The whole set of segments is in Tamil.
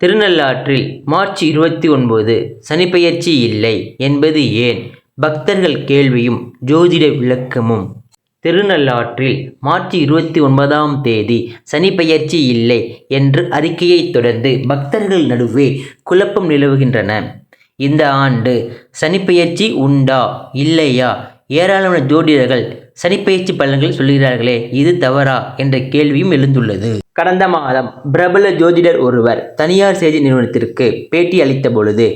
திருநள்ளாற்றில் மார்ச் இருபத்தி ஒன்பது சனிப்பெயர்ச்சி இல்லை என்பது ஏன்? பக்தர்கள் கேள்வியும் ஜோதிட விளக்கமும். திருநள்ளாற்றில் மார்ச் இருபத்தி ஒன்பதாம் தேதி சனிப்பெயர்ச்சி இல்லை என்று அறிக்கையைத் தொடர்ந்து பக்தர்கள் நடுவே குழப்பம் நிலவுகின்றன. இந்த ஆண்டு சனிப்பெயர்ச்சி உண்டா இல்லையா? ஏராளமான ஜோதிடர்கள் சனிப்பெயர்ச்சி பலன்கள் சொல்கிறார்களே இது தவறா? என்ற கேள்வியும் எழுந்துள்ளது. கடந்த மாதம் பிரபல ஜோதிடர் ஒருவர் தனியார் செய்தி நிறுவனத்திற்கு பேட்டி அளித்த பொழுது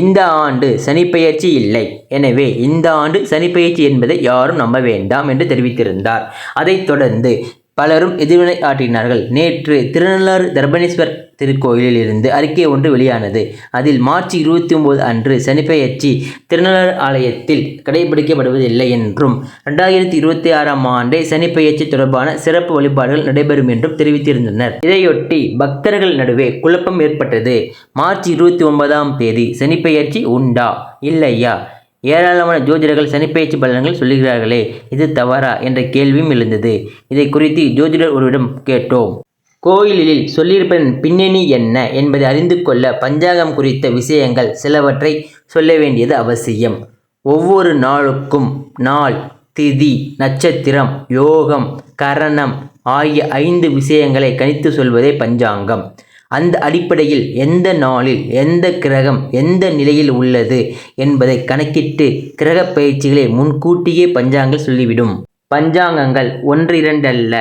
இந்த ஆண்டு சனிப்பெயர்ச்சி இல்லை. எனவே இந்த ஆண்டு சனிப்பெயர்ச்சி என்பதை யாரும் நம்ப வேண்டாம் என்று தெரிவித்திருந்தார். அதைத் தொடர்ந்து பலரும் எதிர்வினை ஆற்றினார்கள். நேற்று திருநள்ளாறு தர்பணேஸ்வர் திருக்கோயிலில் இருந்து அறிக்கை ஒன்று வெளியானது. அதில் மார்ச் இருபத்தி ஒன்பது அன்று சனிப்பெயர்ச்சி திருநள்ளாறு ஆலயத்தில் கடைபிடிக்கப்படுவதில்லை என்றும் ரெண்டாயிரத்தி இருபத்தி ஆறாம் ஆண்டே சனிப்பெயர்ச்சி தொடர்பான சிறப்பு வழிபாடுகள் நடைபெறும் என்றும் தெரிவித்திருந்தனர். இதையொட்டி பக்தர்கள் நடுவே குழப்பம் ஏற்பட்டது. மார்ச் இருபத்தி ஒன்பதாம் தேதி சனிப்பெயர்ச்சி உண்டா? இல்லையா? ஏராளமான ஜோதிடர்கள் சனிப்பெயர்ச்சி பலன்கள் சொல்லுகிறார்களே இது தவறா என்ற கேள்வியும் எழுந்தது. இதை குறித்து ஜோதிடர் ஒருவிடம் கேட்டோம். கோயிலில் சொல்லியிருப்பதன் பின்னணி என்ன என்பதை அறிந்து கொள்ள பஞ்சாங்கம் குறித்த விஷயங்கள் சிலவற்றை சொல்ல வேண்டியது அவசியம். ஒவ்வொரு நாளுக்கும் நாள் திதி நட்சத்திரம் யோகம் கரணம் ஆகிய ஐந்து விஷயங்களை கணித்து சொல்வதே பஞ்சாங்கம். அந்த அடிப்படையில் எந்த நாளில் எந்த கிரகம் எந்த நிலையில் உள்ளது என்பதை கணக்கிட்டு கிரக பயிற்சிகளை முன்கூட்டியே பஞ்சாங்கங்கள் சொல்லிவிடும். பஞ்சாங்கங்கள் ஒன்று இரண்டல்ல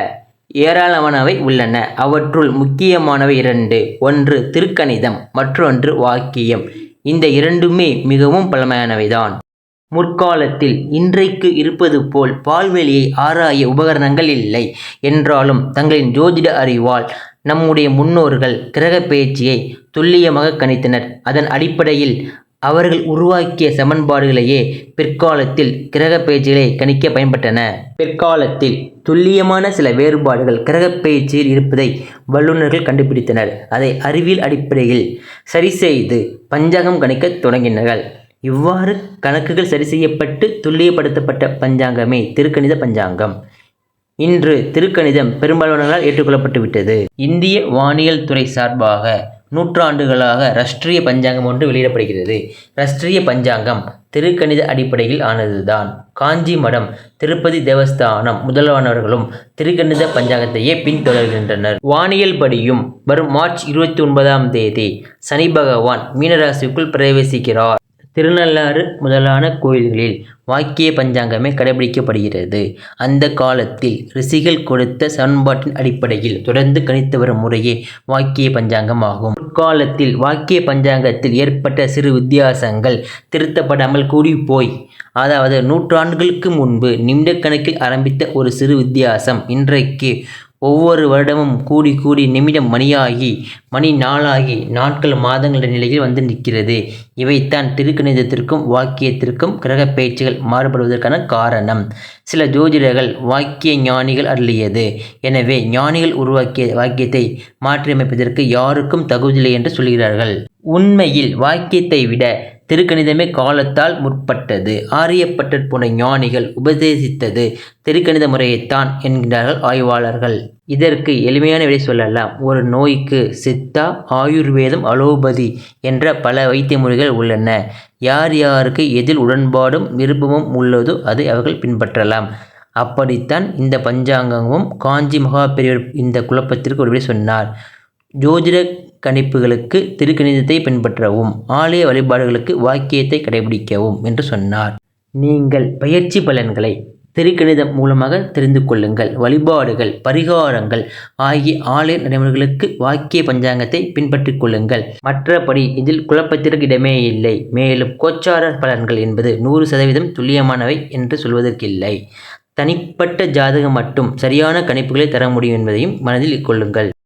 ஏராளமானவை உள்ளன. அவற்றுள் முக்கியமானவை இரண்டு. ஒன்று திருக்கணிதம் மற்றொன்று வாக்கியம். இந்த இரண்டுமே மிகவும் பழமையானவைதான். முற்காலத்தில் இன்றைக்கு இருப்பது போல் பால்வெளியை ஆராய உபகரணங்கள் இல்லை. என்றாலும் தங்களின் ஜோதிட அறிவால் நம்முடைய முன்னோர்கள் கிரக பெயர்ச்சியை துல்லியமாக கணித்தனர். அதன் அடிப்படையில் அவர்கள் உருவாக்கிய சமன்பாடுகளையே பிற்காலத்தில் கிரக பெயர்ச்சிகளை கணிக்க பயன்பட்டன. பிற்காலத்தில் துல்லியமான சில வேறுபாடுகள் கிரக பெயர்ச்சியில் இருப்பதை வல்லுநர்கள் கண்டுபிடித்தனர். அதை அறிவியல் அடிப்படையில் சரி செய்து பஞ்சாங்கம் கணிக்கத் தொடங்கினார்கள். இவ்வாறு கணக்குகள் சரி செய்யப்பட்டு துல்லியப்படுத்தப்பட்ட பஞ்சாங்கமே திருக்கணித பஞ்சாங்கம். இன்று திருக்கணிதம் பெரும்பாலானவர்களால் ஏற்றுக்கொள்ளப்பட்டு விட்டது. இந்திய வானியல் துறை சார்பாக நூற்றாண்டுகளாக ராஷ்டிரிய பஞ்சாங்கம் ஒன்று வெளியிடப்படுகிறது. ராஷ்டிரிய பஞ்சாங்கம் திருக்கணித அடிப்படையில் ஆனதுதான். காஞ்சி மடம் திருப்பதி தேவஸ்தானம் முதல்வானவர்களும் திருக்கணித பஞ்சாங்கத்தையே பின்தொடர்கின்றனர். வானியல் படியும் வரும் மார்ச் இருபத்தி ஒன்பதாம் தேதி சனி பகவான் மீனராசிக்குள் பிரவேசிக்கிறார். திருநள்ளாறு முதலான கோயில்களில் வாக்கிய பஞ்சாங்கமே கடைபிடிக்கப்படுகிறது. அந்த காலத்தில் ரிஷிகள் கொடுத்த சமன்பாட்டின் அடிப்படையில் தொடர்ந்து கணித்து வரும் முறையே வாக்கிய பஞ்சாங்கம் ஆகும். முற்காலத்தில் வாக்கிய பஞ்சாங்கத்தில் ஏற்பட்ட சிறு வித்தியாசங்கள் திருத்தப்படாமல் கூடி போய் அதாவது நூற்றாண்டுகளுக்கு முன்பு நிமிடக்கணக்கில் ஆரம்பித்த ஒரு சிறு வித்தியாசம் இன்றைக்கு ஒவ்வொரு வருடமும் கூடி கூடி நிமிடம் மணியாகி மணி நாளாகி நாட்கள் மாதங்கள் என்ற நிலையில் வந்து நிற்கிறது. இவைத்தான் திருக்கணிதத்திற்கும் வாக்கியத்திற்கும் கிரக பயிற்சிகள் மாறுபடுவதற்கான காரணம். சில ஜோதிடர்கள் வாக்கிய ஞானிகள் அருளியது. எனவே ஞானிகள் உருவாக்கிய வாக்கியத்தை மாற்றியமைப்பதற்கு யாருக்கும் தகுதியில்லை என்று சொல்கிறார்கள். உண்மையில் வாக்கியத்தை விட திருக்கணிதமே காலத்தால் முற்பட்டது. ஆரியப்பட்டர் போன ஞானிகள் உபதேசித்தது திருக்கணித முறையைத்தான் என்கிறார்கள் ஆய்வாளர்கள். இதற்கு எளிமையான விடை சொல்லலாம். ஒரு நோய்க்கு சித்தா ஆயுர்வேதம் அலோபதி என்ற பல வைத்திய முறைகள் உள்ளன. யார் யாருக்கு எதில் உடன்பாடும் விருப்பமும் உள்ளதோ அதை அவர்கள் பின்பற்றலாம். அப்படித்தான் இந்த பஞ்சாங்கமும் காஞ்சி மகாபெரியவர் இந்த குழப்பத்திற்கு ஒரு விடை சொன்னார். ஜோதிட கணிப்புகளுக்கு திருக்கணிதத்தை பின்பற்றவும் ஆலய வழிபாடுகளுக்கு வாக்கியத்தை கடைபிடிக்கவும் என்று சொன்னார். நீங்கள் பயிற்சி பலன்களை திருக்கணிதம் மூலமாக தெரிந்து கொள்ளுங்கள். வழிபாடுகள் பரிகாரங்கள் ஆகிய ஆலய நடைமுறைகளுக்கு வாக்கிய பஞ்சாங்கத்தை பின்பற்றிக் கொள்ளுங்கள். மற்றபடி இதில் குழப்பத்திற்கு இடமே இல்லை. மேலும் கோச்சார பலன்கள் என்பது நூறு சதவீதம் துல்லியமானவை என்று சொல்வதற்கில்லை. தனிப்பட்ட ஜாதகம் மட்டும் சரியான கணிப்புகளை தர முடியும் என்பதையும் மனதில் கொள்ளுங்கள்.